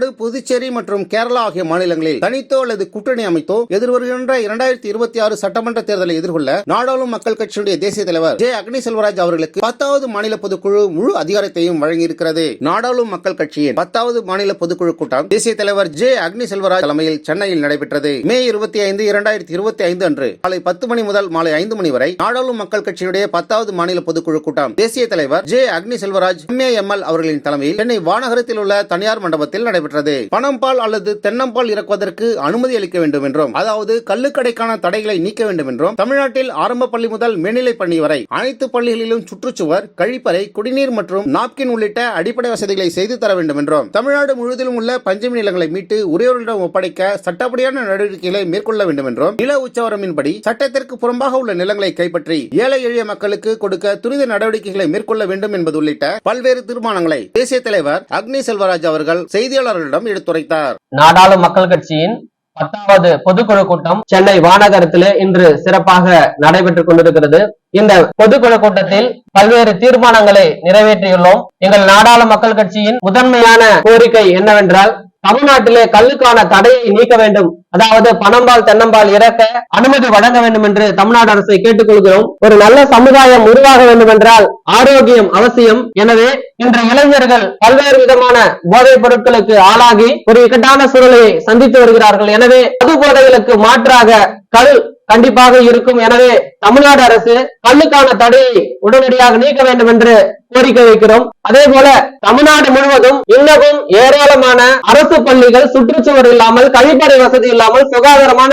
தமிழ்நாடு புதுச்சேரி மற்றும் கேரளா ஆகிய மாநிலங்களில் தனித்தோ அல்லது கூட்டணி அமைத்தோ எதிர்வருகின்ற இரண்டாயிரத்தி இருபத்தி ஆறு சட்டமன்ற தேர்தலை எதிர்கொள்ள நாடாளும் மக்கள் கட்சியுடைய தேசிய தலைவர் ஜே. அக்னி செல்வராஜ் அவர்களுக்கு பத்தாவது மாநில பொதுக்குழு முழு அதிகாரத்தையும் வழங்கியிருக்கிறது. நாடாளும் மக்கள் கட்சியின் பத்தாவது மாநில பொதுக்குழு கூட்டம் தேசிய தலைவர் ஜே. அக்னி செல்வராஜ் தலைமையில் சென்னையில் நடைபெற்றது. மே இருபத்தி ஐந்து இரண்டாயிரத்தி இருபத்தி ஐந்து அன்று காலை பத்து மணி முதல் மாலை ஐந்து மணி வரை நாடாளும் மக்கள் கட்சியுடைய பத்தாவது மாநில பொதுக்குழு கூட்டம் தேசிய தலைவர் ஜே. அக்னி செல்வராஜ் எம்ஏஎம்எல் அவர்களின் தலைமையில் சென்னை வானகரத்தில் உள்ள தனியார் மண்டபத்தில் நடைபெற்றது. பணம்பால் அல்லது தென்னம்பால் இறக்குவதற்கு அனுமதி அளிக்க வேண்டும் என்றும் அதாவது கள்ளுக்கடைக்கான தடைகளை நீக்க வேண்டும் என்றும் தமிழ்நாட்டில் ஆரம்ப பள்ளி முதல் மேல்நிலை பள்ளி வரை அனைத்து பள்ளிகளிலும் சுற்றுச்சுவர் கழிப்பறை குடிநீர் மற்றும் நாப்கின் உள்ளிட்ட அடிப்படை வசதிகளை செய்து தர வேண்டும் என்றும் தமிழ்நாடு முழுவதிலும் உள்ள பஞ்சமி நிலங்களை மீட்டு உரியவர்களிடம் ஒப்படைக்க சட்டப்படியான நடவடிக்கைகளை மேற்கொள்ள வேண்டும் என்றும் நில உச்சவரம்பின்படி சட்டத்திற்கு புறம்பாக உள்ள நிலங்களை கைப்பற்றி ஏழை எளிய மக்களுக்கு கொடுக்க துரித நடவடிக்கைகளை மேற்கொள்ள வேண்டும் என்பது உள்ளிட்ட பல்வேறு தீர்மானங்களை தேசிய தலைவர் அக்னி செல்வராஜ் அவர்கள் செய்தியாளர் செய்தியாளர்களிடம் எடுத்துரைத்தார். நாடாளு மக்கள் கட்சியின் பத்தாவது பொதுக்குழு கூட்டம் சென்னை வானகரத்திலே இன்று சிறப்பாக நடைபெற்றுக் கொண்டிருக்கிறது. இந்த பொதுக்குழு கூட்டத்தில் பல்வேறு தீர்மானங்களை நிறைவேற்றியுள்ளோம். எங்கள் நாடாளு மக்கள் கட்சியின் முதன்மையான கோரிக்கை என்னவென்றால் தமிழ்நாட்டிலே கல்லுக்கான தடையை நீக்க வேண்டும். அதாவது பணம்பால் தென்னம்பால் இறக்க அனுமதி வழங்க வேண்டும் என்று தமிழ்நாடு அரசை கேட்டுக்கொள்கிறோம். ஒரு நல்ல சமுதாயம் உருவாக வேண்டும் என்றால் ஆரோக்கியம் அவசியம். எனவே இன்று இளைஞர்கள் பல்வேறு விதமான போதைப் பொருட்களுக்கு ஆளாகி ஒரு இக்கட்டான சூழலை சந்தித்து வருகிறார்கள். எனவே அது போதைகளுக்கு மாற்றாக கல் கண்டிப்பாக இருக்கும். எனவே தமிழ்நாடு அரசு கல்லுக்கான தடையை உடனடியாக நீக்க வேண்டும் என்று கோரிக்கை வைக்கிறோம். அதே போல தமிழ்நாடு முழுவதும் இன்னமும் ஏராளமான அரசு பள்ளிகள் சுற்றுச்சுவர் இல்லாமல் கழிப்பறை வசதி இல்லாமல் சுகாதாரமான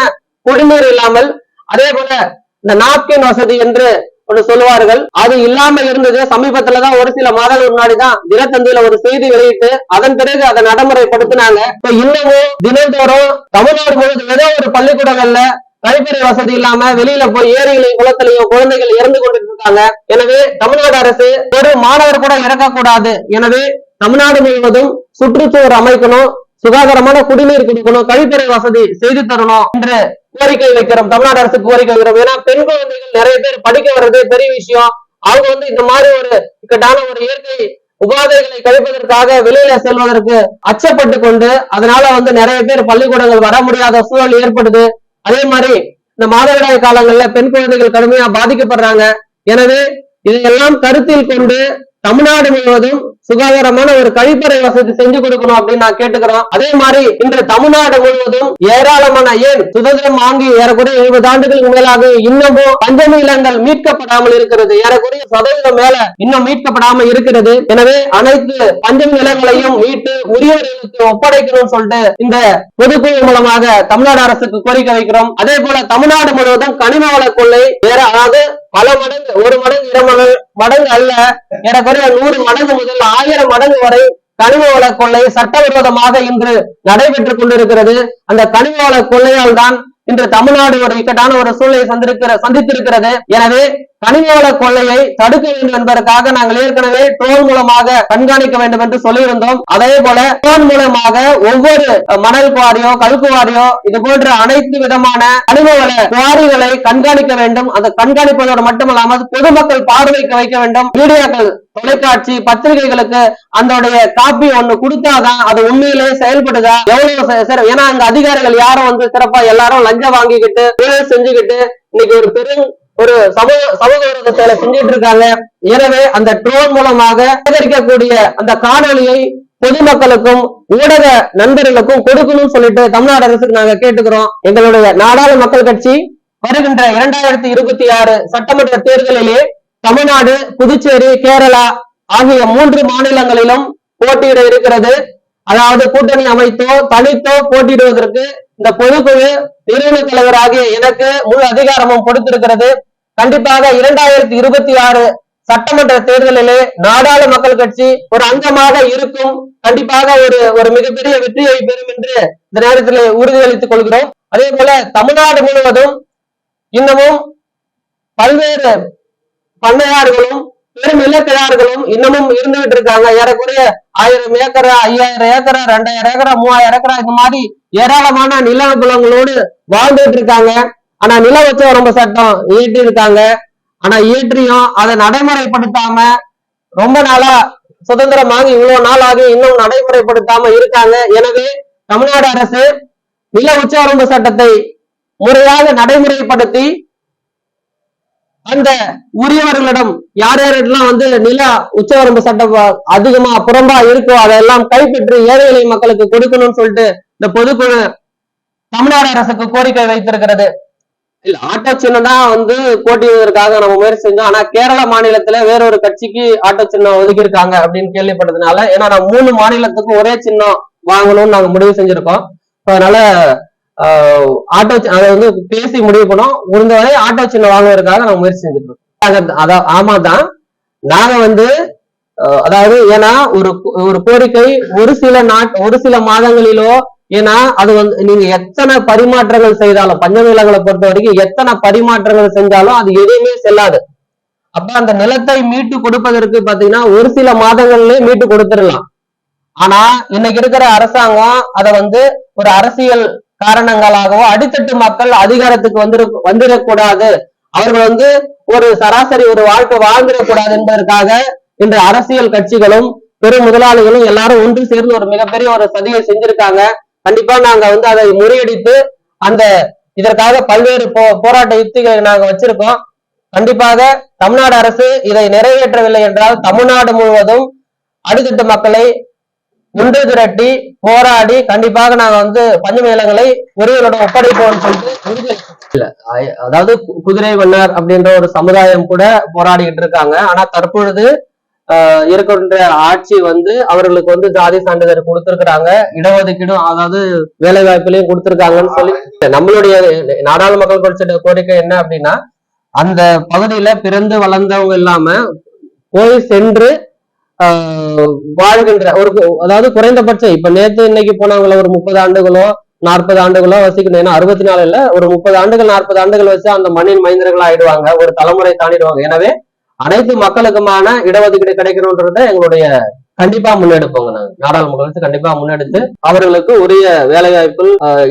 குடிநீர் இல்லாமல் அதே போல இந்த நாப்கின் வசதி என்று ஒன்று சொல்லுவார்கள். அது இல்லாம இருந்தது. சமீபத்துலதான் ஒரு சில மாதங்கள் முன்னாடிதான் தினத்தந்தியில ஒரு செய்தி வெளியிட்டு அதன் பிறகு அதை நடைமுறைப்படுத்தினாங்க. இன்னமும் தினந்தோறும் தமிழ்நாடு முழுவதும் ஏதோ ஒரு பள்ளிக்கூடங்கள்ல கழிப்பறை வசதி இல்லாம வெளியில போய் ஏரிகளையும் குளத்திலையும் குழந்தைகள் இறந்து கொண்டு இருக்காங்க எனவே தமிழ்நாடு அரசு ஒரு மாணவர் கூட இறக்கக்கூடாது. எனவே தமிழ்நாடு முழுவதும் சுற்றுச்சூழல் அமைக்கணும் சுகாதாரமான குடிநீர் கொடுக்கணும் கழிப்பறை வசதி செய்து தரணும் என்று கோரிக்கை வைக்கிறோம். தமிழ்நாடு அரசு கோரிக்கை வைக்கிறோம். ஏன்னா பெண் குழந்தைகள் நிறைய பேர் படிக்க வர்றது பெரிய விஷயம். அவங்க வந்து இந்த மாதிரி ஒரு இக்கட்டான ஒரு இயற்கை உபாதைகளை கழிப்பதற்காக வெளியில செல்வதற்கு அச்சப்பட்டு கொண்டு அதனால வந்து நிறைய பேர் பள்ளிக்கூடங்கள் வர முடியாத சூழல் ஏற்படுது. அதே மாதிரி இந்த மாதவிடாய் காலங்கள்ல பெண் குழந்தைகள் கடுமையா பாதிக்கப்படுறாங்க. எனவே இதையெல்லாம் கருத்தில் கொண்டு தமிழ்நாடு முழுவதும் சுகாதாரமான ஒரு கழிப்பறை வசதி செஞ்சு கொடுக்கணும் அப்படின்னு நான் கேட்டுக்கிறோம் அதே மாதிரி இன்று தமிழ்நாடு முழுவதும் ஏராளமான ஏன் சுதந்திரம் வாங்கி ஏறக்குறைய எழுபது ஆண்டுகளுக்கு மேலாக இன்னமும் பஞ்சமி நிலங்கள் மீட்கப்படாமல் இருக்கிறது. ஏறக்குறைய சதவீதம் மேல இன்னும் மீட்கப்படாமல் இருக்கிறது. எனவே அனைத்து பஞ்சமி நிலங்களையும் மீட்டு உரியவர்களுக்கு ஒப்படைக்கணும்னு சொல்லிட்டு இந்த பொதுக்குழு மூலமாக தமிழ்நாடு அரசுக்கு கோரிக்கை வைக்கிறோம். அதே போல தமிழ்நாடு முழுவதும் கனிம வள கொள்ளை வேற அதாவது பல மடங்கு ஒரு மடங்கு இரு மடங்கு அல்ல. ஏறக்குறைய நூறு மடங்கு முதல் ஆயிரம் மடங்கு வரை கனிம வள கொள்ளை சட்டவிரோதமாக இன்று நடைபெற்றுக் கொண்டிருக்கிறது. அந்த கனிம வள கொள்ளையால் தான் இன்று தமிழ்நாடு ஒரு இக்கட்டான ஒரு சூழ்நிலை சந்திருக்கிற சந்தித்திருக்கிறது. எனவே கனிமவள கொள்ளையை தடுக்க வேண்டும் என்பதற்காக நாங்கள் ஏற்கனவே ட்ரோன் மூலமாக கண்காணிக்க வேண்டும் என்று சொல்லியிருந்தோம். அதே போல ட்ரோன் மூலமாக ஒவ்வொரு மணல் குவாரியோ கல்குவாரியோ இது போன்ற அனைத்து விதமான கனிமவள குவாரிகளை கண்காணிக்க வேண்டும். அந்த கண்காணிப்பதோடு மட்டுமல்லாமல் பொதுமக்கள் பார்வைக்கு வைக்க வேண்டும். மீடியாக்கள் தொலைக்காட்சி பத்திரிகைகளுக்கு அதோடைய காப்பி ஒண்ணு கொடுத்தாதான் அது உண்மையிலே செயல்படுதா? எவ்வளவு ஏன்னா அங்க அதிகாரிகள் யாரும் வந்து சிறப்பா எல்லாரும் லஞ்சம் வாங்கிக்கிட்டு செஞ்சுக்கிட்டு இன்னைக்கு ஒரு பெரும் ஒரு சமூக சமூக விரோத செயலை இருக்காங்க எனவே அந்த ட்ரோன் மூலமாக சேகரிக்கக்கூடிய அந்த காணொளியை பொதுமக்களுக்கும் ஊடக நண்பர்களுக்கும் கொடுக்கணும்னு சொல்லிட்டு தமிழ்நாடு அரசுக்கு நாங்க கேட்டுக்கிறோம். எங்களுடைய நாடாளு மக்கள் கட்சி வருகின்ற இரண்டாயிரத்தி இருபத்தி ஆறு சட்டமன்ற தேர்தலிலே தமிழ்நாடு புதுச்சேரி கேரளா ஆகிய மூன்று மாநிலங்களிலும் போட்டியிட இருக்கிறது. அதாவது கூட்டணி அமைத்தோ தனித்தோ போட்டியிடுவதற்கு இந்த பொதுக்குழு நிறுவன தலைவராகிய எனக்கு முழு அதிகாரமும் கொடுத்திருக்கிறது. கண்டிப்பாக இரண்டாயிரத்தி இருபத்தி ஆறு சட்டமன்ற தேர்தலிலே நாடாளு மக்கள் கட்சி ஒரு அங்கமாக இருக்கும். கண்டிப்பாக ஒரு ஒரு மிகப்பெரிய வெற்றியை பெறும் என்று இந்த நேரத்தில் உறுதியளித்துக் கொள்கிறோம். அதே போல தமிழ்நாடு முழுவதும் இன்னமும் பல்வேறு பண்ணையார்களும் பெரும் நிலக்கிழார்களும் இன்னமும் இருந்துகிட்டு இருக்காங்க. ஏறக்குறைய ஆயிரம் ஏக்கரா ஐயாயிரம் ஏக்கரா ரெண்டாயிரம் ஏக்கரா மூவாயிரம் ஏக்கரா இந்த மாதிரி ஏராளமான நில புலங்களோடு வாழ்ந்துட்டு இருக்காங்க. ஆனா நில வச்சவரம்பு சட்டம் இயற்றி இருக்காங்க. ஆனா இயற்றியும் அதை நடைமுறைப்படுத்தாம ரொம்ப நாளா சுதந்திரமாக இவ்வளவு நாள் ஆகி இன்னும் நடைமுறைப்படுத்தாம இருக்காங்க. எனவே தமிழ்நாடு அரசு நில உச்சவரம்பு சட்டத்தை முறையாக நடைமுறைப்படுத்தி அந்த உரியவர்களிடம் யார் யாரெல்லாம் வந்து நில உச்சவரம்பு சட்டம் அதிகமா புறம்பா இருக்கோ அதெல்லாம் கைப்பற்றி ஏழை எளிய மக்களுக்கு கொடுக்கணும்னு சொல்லிட்டு இந்த பொதுக்குழு தமிழ்நாடு அரசுக்கு கோரிக்கை வைத்திருக்கிறது. இல்ல ஆட்டோ சின்னம் தான் வந்து போட்டியிடுவதற்காக நம்ம முயற்சி செஞ்சோம். ஆனா கேரள மாநிலத்துல வேறொரு கட்சிக்கு ஆட்டோ சின்னம் ஒதுக்கியிருக்காங்க அப்படின்னு கேள்விப்பட்டதுனால ஏன்னா நான் மூணு மாநிலத்துக்கும் ஒரே சின்னம் வாங்கணும்னு நாங்க முடிவு செஞ்சிருக்கோம். அதனால ஆட்டோ அதை வந்து பேசி முடிவு பண்ணோம். முடிந்தவரை ஆட்டோ சின்ன வாங்குவதற்காக நாங்கள் முயற்சி செஞ்சுட்டு இருக்கோம் அதான் ஆமா தான் நாங்க வந்து அதாவது ஏன்னா ஒரு ஒரு கோரிக்கை ஒரு சில நாட் ஒரு சில மாதங்களிலோ ஏன்னா அது வந்து நீங்க எத்தனை பரிமாற்றங்கள் செய்தாலும் பஞ்சநிலங்களை பொறுத்த வரைக்கும் எத்தனை பரிமாற்றங்கள் செஞ்சாலும் அது எதுவுமே செல்லாது. அப்ப அந்த நிலத்தை மீட்டு கொடுப்பதற்கு பாத்தீங்கன்னா ஒரு சில மாதங்கள்லயே மீட்டு கொடுத்துடலாம். ஆனா இன்னைக்கு இருக்கிற அரசாங்கம் அதை வந்து ஒரு அரசியல் காரணங்களாகவோ அடித்தட்டு மக்கள் அதிகாரத்துக்கு வந்து வந்துடக்கூடாது அவர்கள் வந்து ஒரு சராசரி ஒரு வாழ்க்கை வாழ்ந்துடக்கூடாது என்பதற்காக இன்று அரசியல் கட்சிகளும் பெரும் முதலாளிகளும் எல்லாரும் ஒன்று சேர்ந்து ஒரு மிகப்பெரிய ஒரு சதியை செஞ்சிருக்காங்க. கண்டிப்பா நாங்க வந்து அதை முறியடித்து அந்த இதற்காக பல்வேறு போ போராட்ட யுக்திகளை நாங்க வச்சிருக்கோம். கண்டிப்பாக தமிழ்நாடு அரசு இதை நிறைவேற்றவில்லை என்றால் தமிழ்நாடு முழுவதும் அடித்தட்டு மக்களை ஒன்று திரட்டி போராடி கண்டிப்பாக நாங்க வந்து பஞ்ச நிலங்களை உரியவரிடம் ஒப்படைப்போம் சொல்லிட்டு இல்ல அதாவது குதிரை மன்னர் அப்படின்ற ஒரு சமுதாயம் கூட போராடிக்கிட்டு இருக்காங்க. ஆனா தற்பொழுது ஆஹ், இருக்கின்ற ஆட்சி வந்து அவர்களுக்கு வந்து ஜாதி சான்றிதழ் கொடுத்திருக்கிறாங்க. இடஒதுக்கீடும் அதாவது வேலை வாய்ப்புலையும் கொடுத்திருக்காங்கன்னு சொல்லி நம்மளுடைய நாடாளுமக்கள் கோரிக்கை என்ன அப்படின்னா அந்த பகுதியில பிறந்து வளர்ந்தவங்க இல்லாம போய் சென்று வாழ்கின்ற ஒரு அதாவது குறைந்தபட்சம் இப்ப நேத்து இன்னைக்கு போனவங்கள ஒரு முப்பது ஆண்டுகளோ நாற்பது ஆண்டுகளோ வசிக்கணும். ஏன்னா அறுபத்தி நாலு இல்ல ஒரு முப்பது ஆண்டுகள் நாற்பது ஆண்டுகள் வச்சு அந்த மண்ணின் மைந்தர்கள் ஆயிடுவாங்க ஒரு தலைமுறை தாண்டிடுவாங்க. எனவே அனைத்து மக்களுக்குமான இடஒதுக்கீடு கிடைக்கணும்ன்றத எங்களுடைய கண்டிப்பா முன்னெடுப்போங்க நாங்க. நாடாளுமன்றத்தை கண்டிப்பா முன்னெடுத்து அவர்களுக்கு உரிய வேலை வாய்ப்பு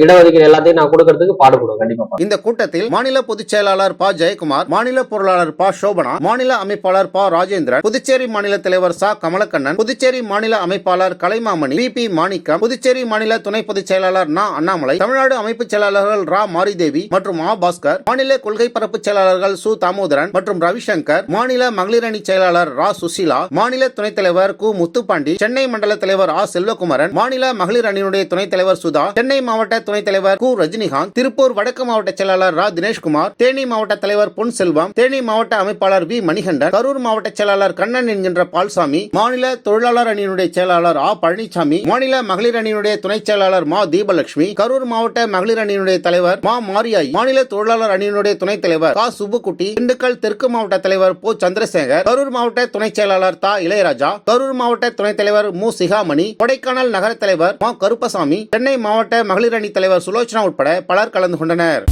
இடஒதுக்கீடு எல்லாத்தையும் நான் கொடுக்கறதுக்கு பாடுபடுவோம். கண்டிப்பா இந்த கூட்டத்தில் மாநில பொதுச் செயலாளர் ப. ஜெயக்குமார் மாநில பொருளாளர் ப. சோபனா மாநில அமைப்பாளர் ப. ராஜேந்திரன் புதுச்சேரி மாநில தலைவர் சா. கமலக்கண்ணன் புதுச்சேரி மாநில அமைப்பாளர் கலைமாமணி பி. பி. மாணிக்கம் புதுச்சேரி மாநில துணை பொதுச் செயலாளர் நா. அண்ணாமலை தமிழ்நாடு அமைப்பு செயலாளர்கள் ரா. மாரிதேவி மற்றும் ஆ. பாஸ்கர் மாநில கொள்கை பரப்பு செயலாளர்கள் சு. தாமோதரன் மற்றும் ரவிசங்கர் மாநில மகளிரணி செயலாளர் ரா. சுசீலா மாநில துணைத் தலைவர் கு. முத்து முத்துப்பாண்டி சென்னை மண்டல தலைவர் ஆ செல்வகுமாரன் மாநில மகளிர் அணியினுடைய துணைத் தலைவர் சுதா சென்னை மாவட்ட துணைத் தலைவர் கு. ரஜினிகாந்த் திருப்பூர் வடக்கு மாவட்ட செயலாளர் ரா. தினேஷ்குமார் தேனி மாவட்ட தலைவர் பொன் செல்வம் தேனி மாவட்ட அமைப்பாளர் வி. மணிகண்டன் கரூர் மாவட்ட செயலாளர் கண்ணன் என்கின்ற பால்சாமி மாநில தொழிலாளர் அணியினுடைய செயலாளர் ஆ. பழனிசாமி மாநில மகளிர் அணியினுடைய துணைச் செயலாளர் மா. தீபலட்சுமி கரூர் மாவட்ட மகளிர் அணியினுடைய தலைவர் மா. மாரியாய் மாநில தொழிலாளர் அணியினுடைய துணைத் தலைவர் கா. சுப்புக்குட்டி திண்டுக்கல் தெற்கு மாவட்ட தலைவர் போ. சந்திரசேகர் கரூர் மாவட்ட துணைச் செயலாளர் தா. இளையராஜா கரூர் மாவட்ட மாவட்ட துணைத் தலைவர் மு. சிகாமணி கொடைக்கானல் நகர தலைவர் மா. கருப்பசாமி சென்னை மாவட்ட மகளிர் அணி தலைவர் சுலோச்சனா உட்பட பலர் கலந்து கொண்டனர்.